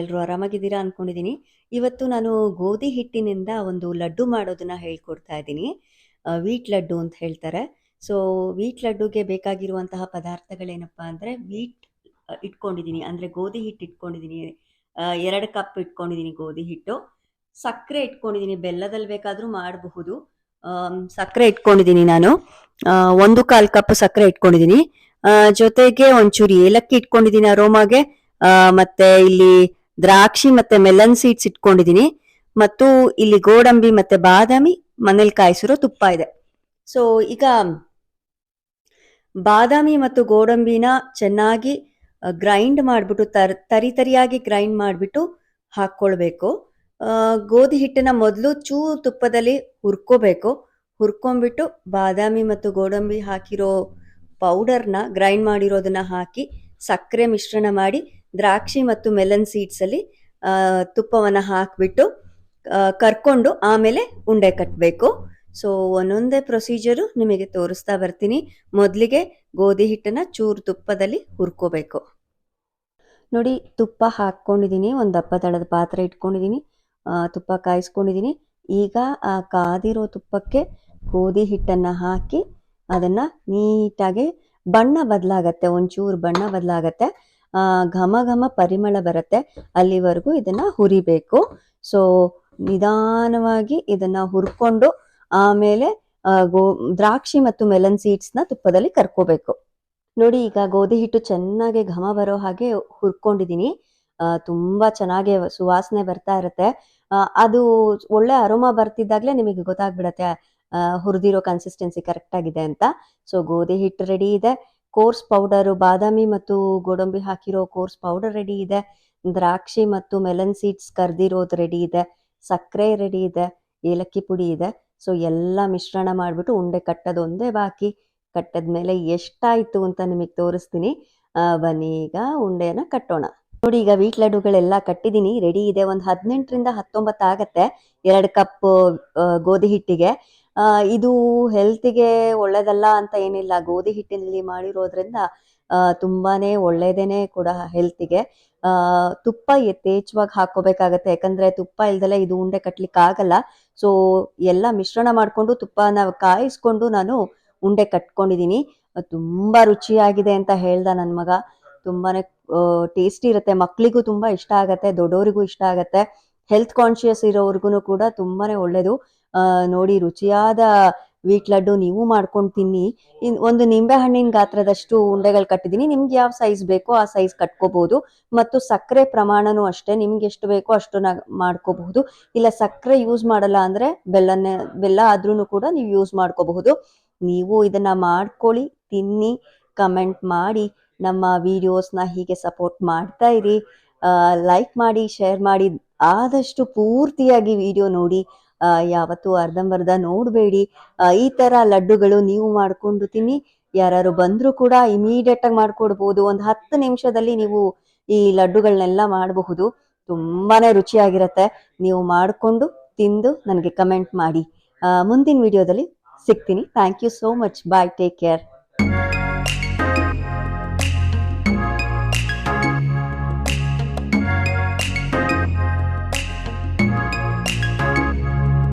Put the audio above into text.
ಎಲ್ಲರೂ ಆರಾಮಾಗಿದ್ದೀರಾ ಅನ್ಕೊಂಡಿದ್ದೀನಿ ಇವತ್ತು ನಾನು ಗೋಧಿ ಹಿಟ್ಟಿನಿಂದ ಒಂದು ಲಡ್ಡು ಮಾಡೋದನ್ನ ಹೇಳ್ಕೊಡ್ತಾ ಇದ್ದೀನಿ. ವೀಟ್ ಲಡ್ಡು ಅಂತ ಹೇಳ್ತಾರೆ. ಸೊ, ವೀಟ್ ಲಡ್ಡುಗೆ ಬೇಕಾಗಿರುವಂತಹ ಪದಾರ್ಥಗಳೇನಪ್ಪ ಅಂದ್ರೆ ವೀಟ್ ಇಟ್ಕೊಂಡಿದ್ದೀನಿ ಅಂದ್ರೆ ಗೋಧಿ ಹಿಟ್ಟು ಇಟ್ಕೊಂಡಿದ್ದೀನಿ ಎರಡು ಕಪ್ ಇಟ್ಕೊಂಡಿದ್ದೀನಿ ಗೋಧಿ ಹಿಟ್ಟು. ಸಕ್ಕರೆ ಇಟ್ಕೊಂಡಿದ್ದೀನಿ ಬೆಲ್ಲದಲ್ಲಿ ಬೇಕಾದರೂ ಮಾಡಬಹುದು. ಸಕ್ಕರೆ ಇಟ್ಕೊಂಡಿದ್ದೀನಿ ನಾನು. ಒಂದು ಕಾಲು ಕಪ್ ಸಕ್ಕರೆ ಇಟ್ಕೊಂಡಿದ್ದೀನಿ ಜೊತೆಗೆ ಒಂಚೂರು ಏಲಕ್ಕಿ ಇಟ್ಕೊಂಡಿದ್ದೀನಿ ಅರೋಮಾಗೆ. ಮತ್ತೆ ಇಲ್ಲಿ ದ್ರಾಕ್ಷಿ ಮತ್ತೆ ಮೆಲನ್ ಸೀಡ್ಸ್ ಇಟ್ಕೊಂಡಿದ್ದೀನಿ ಮತ್ತು ಇಲ್ಲಿ ಗೋಡಂಬಿ ಮತ್ತೆ ಬಾದಾಮಿ ಮನೇಲಿ ಕಾಯಿಸಿರೋ ತುಪ್ಪ ಇದೆ. ಸೊ ಈಗ ಬಾದಾಮಿ ಮತ್ತು ಗೋಡಂಬಿನ ಚೆನ್ನಾಗಿ ಗ್ರೈಂಡ್ ಮಾಡಿಬಿಟ್ಟು, ತರ್, ತರಿ ತರಿಯಾಗಿ ಗ್ರೈಂಡ್ ಮಾಡಿಬಿಟ್ಟು ಹಾಕ್ಕೊಳ್ಬೇಕು. ಗೋಧಿ ಹಿಟ್ಟನ್ನ ಮೊದಲು ಚೂ ತುಪ್ಪದಲ್ಲಿ ಹುರ್ಕೋಬೇಕು. ಹುರ್ಕೊಂಡ್ಬಿಟ್ಟು ಬಾದಾಮಿ ಮತ್ತು ಗೋಡಂಬಿ ಹಾಕಿರೋ ಪೌಡರ್ನ ಗ್ರೈಂಡ್ ಮಾಡಿರೋದನ್ನ ಹಾಕಿ ಸಕ್ಕರೆ ಮಿಶ್ರಣ ಮಾಡಿ ದ್ರಾಕ್ಷಿ ಮತ್ತು ಮೆಲನ್ ಸೀಡ್ಸಲ್ಲಿ ತುಪ್ಪವನ್ನು ಹಾಕಿಬಿಟ್ಟು ಕರ್ಕೊಂಡು ಆಮೇಲೆ ಉಂಡೆ ಕಟ್ಟಬೇಕು ಸೊ ಒಂದೊಂದೇ ಪ್ರೊಸೀಜರು ನಿಮಗೆ ತೋರಿಸ್ತಾ ಬರ್ತೀನಿ. ಮೊದಲಿಗೆ ಗೋಧಿ ಹಿಟ್ಟನ್ನು ಚೂರು ತುಪ್ಪದಲ್ಲಿ ಹುರ್ಕೋಬೇಕು. ನೋಡಿ, ತುಪ್ಪ ಹಾಕ್ಕೊಂಡಿದ್ದೀನಿ. ಒಂದು ದಪ್ಪ ತಳದ ಪಾತ್ರೆ ಇಟ್ಕೊಂಡಿದ್ದೀನಿ. ತುಪ್ಪ ಕಾಯಿಸ್ಕೊಂಡಿದ್ದೀನಿ. ಈಗ ಆ ಕಾದಿರೋ ತುಪ್ಪಕ್ಕೆ ಗೋಧಿ ಹಿಟ್ಟನ್ನು ಹಾಕಿ ಅದನ್ನು ನೀಟಾಗಿ ಬಣ್ಣ ಬದಲಾಗತ್ತೆ. ಒಂಚೂರು ಬಣ್ಣ ಬದಲಾಗತ್ತೆ. ಘಮ ಘಮ ಪರಿಮಳ ಬರುತ್ತೆ. ಅಲ್ಲಿವರೆಗೂ ಇದನ್ನ ಹುರಿಬೇಕು. ಸೊ ನಿಧಾನವಾಗಿ ಇದನ್ನ ಹುರ್ಕೊಂಡು ಆಮೇಲೆ ಗೋ, ದ್ರಾಕ್ಷಿ ಮತ್ತು ಮೆಲನ್ ಸೀಡ್ಸ್ನ ತುಪ್ಪದಲ್ಲಿ ಕರ್ಕೋಬೇಕು. ನೋಡಿ, ಈಗ ಗೋಧಿ ಹಿಟ್ಟು ಚೆನ್ನಾಗಿ ಘಮ ಬರೋ ಹಾಗೆ ಹುರ್ಕೊಂಡಿದ್ದೀನಿ ತುಂಬಾ ಚೆನ್ನಾಗಿ ಸುವಾಸನೆ ಬರ್ತಾ ಇರುತ್ತೆ. ಅದು ಒಳ್ಳೆ ಅರೋಮಾ ಬರ್ತಿದ್ದಾಗಲೇ ನಿಮಗೆ ಗೊತ್ತಾಗ್ಬಿಡತ್ತೆ. ಹುರಿದಿರೋ ಕನ್ಸಿಸ್ಟೆನ್ಸಿ ಕರೆಕ್ಟ್ ಆಗಿದೆ ಅಂತ. ಸೊ ಗೋಧಿ ಹಿಟ್ಟು ರೆಡಿ ಇದೆ. ಕೋರ್ಸ್ ಪೌಡರು, ಬಾದಾಮಿ ಮತ್ತು ಗೋಡಂಬಿ ಹಾಕಿರೋ ಕೋರ್ಸ್ ಪೌಡರ್ ರೆಡಿ ಇದೆ. ದ್ರಾಕ್ಷಿ ಮತ್ತು ಮೆಲನ್ ಸೀಡ್ಸ್ ಕರ್ದಿರೋದು ರೆಡಿ ಇದೆ. ಸಕ್ಕರೆ ರೆಡಿ ಇದೆ. ಏಲಕ್ಕಿ ಪುಡಿ ಇದೆ. ಸೊ ಎಲ್ಲ ಮಿಶ್ರಣ ಮಾಡಿಬಿಟ್ಟು ಉಂಡೆ ಕಟ್ಟೋದೊಂದೇ ಬಾಕಿ. ಕಟ್ಟದ್ಮೇಲೆ ಎಷ್ಟಾಯ್ತು ಅಂತ ನಿಮಗೆ ತೋರಿಸ್ತೀನಿ. ಬನ್ನಿ ಈಗ ಉಂಡೆಯನ್ನು ಕಟ್ಟೋಣ. ನೋಡಿ, ಈಗ ವೀಟ್ ಲಡ್ಡುಗಳೆಲ್ಲ ಕಟ್ಟಿದ್ದೀನಿ ರೆಡಿ ಇದೆ. ಒಂದು ಹದಿನೆಂಟರಿಂದ ಹತ್ತೊಂಬತ್ತು ಆಗತ್ತೆ ಎರಡು ಕಪ್ ಗೋಧಿ ಹಿಟ್ಟಿಗೆ. ಇದು ಹೆಲ್ತಿಗೆ ಒಳ್ಳೇದಲ್ಲ ಅಂತ ಏನಿಲ್ಲ. ಗೋಧಿ ಹಿಟ್ಟಿನಲ್ಲಿ ಮಾಡಿರೋದ್ರಿಂದ ತುಂಬಾನೇ ಒಳ್ಳೇದೇನೆ ಕೂಡ ಹೆಲ್ತಿಗೆ ಆ, ತುಪ್ಪ ಯಥೇಚ್ಛವಾಗಿ ಹಾಕೋಬೇಕಾಗತ್ತೆ ಯಾಕಂದ್ರೆ ತುಪ್ಪ ಇಲ್ದಲೆ ಇದು ಉಂಡೆ ಕಟ್ಲಿಕ್ಕೆ ಆಗಲ್ಲ ಸೊ ಎಲ್ಲ ಮಿಶ್ರಣ ಮಾಡ್ಕೊಂಡು ತುಪ್ಪನ ಕಾಯಿಸ್ಕೊಂಡು ನಾನು ಉಂಡೆ ಕಟ್ಕೊಂಡಿದ್ದೀನಿ ತುಂಬಾ ರುಚಿಯಾಗಿದೆ ಅಂತ ಹೇಳ್ದ ನನ್ನ ಮಗ. ತುಂಬಾನೇ ಟೇಸ್ಟಿ ಇರುತ್ತೆ. ಮಕ್ಳಿಗೂ ತುಂಬಾ ಇಷ್ಟ ಆಗತ್ತೆ ದೊಡ್ಡವರಿಗೂ ಇಷ್ಟ ಆಗತ್ತೆ. ಹೆಲ್ತ್ ಕಾನ್ಶಿಯಸ್ ಇರೋರ್ಗು ಕೂಡ ತುಂಬಾನೇ ಒಳ್ಳೇದು. ನೋಡಿ, ರುಚಿಯಾದ ವೀಟ್ ಲಡ್ಡು ನೀವು ಮಾಡ್ಕೊಂಡು ತಿನ್ನಿ ಒಂದು ನಿಂಬೆ ಹಣ್ಣಿನ ಗಾತ್ರದಷ್ಟು ಉಂಡೆಗಳು ಕಟ್ಟಿದ್ದೀನಿ. ನಿಮ್ಗೆ ಯಾವ ಸೈಜ್ ಬೇಕೋ ಆ ಸೈಜ್ ಕಟ್ಕೋಬಹುದು ಮತ್ತು ಸಕ್ಕರೆ ಪ್ರಮಾಣನೂ ಅಷ್ಟೇ. ನಿಮ್ಗೆ ಎಷ್ಟು ಬೇಕೋ ಅಷ್ಟು ಮಾಡ್ಕೋಬಹುದು. ಇಲ್ಲ, ಸಕ್ಕರೆ ಯೂಸ್ ಮಾಡಲ್ಲ ಅಂದ್ರೆ ಬೆಲ್ಲನೇ, ಬೆಲ್ಲ ಆದ್ರೂ ಕೂಡ ನೀವು ಯೂಸ್ ಮಾಡ್ಕೋಬಹುದು. ನೀವು ಇದನ್ನ ಮಾಡ್ಕೊಳ್ಳಿ, ತಿನ್ನಿ ಕಮೆಂಟ್ ಮಾಡಿ. ನಮ್ಮ ವಿಡಿಯೋಸ್ನ ಹೀಗೆ ಸಪೋರ್ಟ್ ಮಾಡ್ತಾ ಇರಿ. ಲೈಕ್ ಮಾಡಿ ಶೇರ್ ಮಾಡಿ. ಆದಷ್ಟು ಪೂರ್ತಿಯಾಗಿ ವಿಡಿಯೋ ನೋಡಿ. ಯಾವತ್ತೂ ಅರ್ಧಂಬರ್ಧ ನೋಡಬೇಡಿ. ಈ ತರ ಲಡ್ಡುಗಳು ನೀವು ಮಾಡ್ಕೊಂಡು ತಿನ್ನಿ ಯಾರು ಬಂದ್ರು ಕೂಡ ಇಮಿಡಿಯೇಟ್ ಆಗಿ ಮಾಡ್ಕೊಡ್ಬಹುದು ಒಂದು ಹತ್ತು ನಿಮಿಷದಲ್ಲಿ ನೀವು ಈ ಲಡ್ಡುಗಳನ್ನೆಲ್ಲ ಮಾಡಬಹುದು. ತುಂಬಾನೇ ರುಚಿಯಾಗಿರತ್ತೆ. ನೀವು ಮಾಡಿಕೊಂಡು ತಿಂದು ನನಗೆ ಕಮೆಂಟ್ ಮಾಡಿ. ಮುಂದಿನ ವಿಡಿಯೋದಲ್ಲಿ ಸಿಗ್ತೀನಿ. Thank you so much bye take care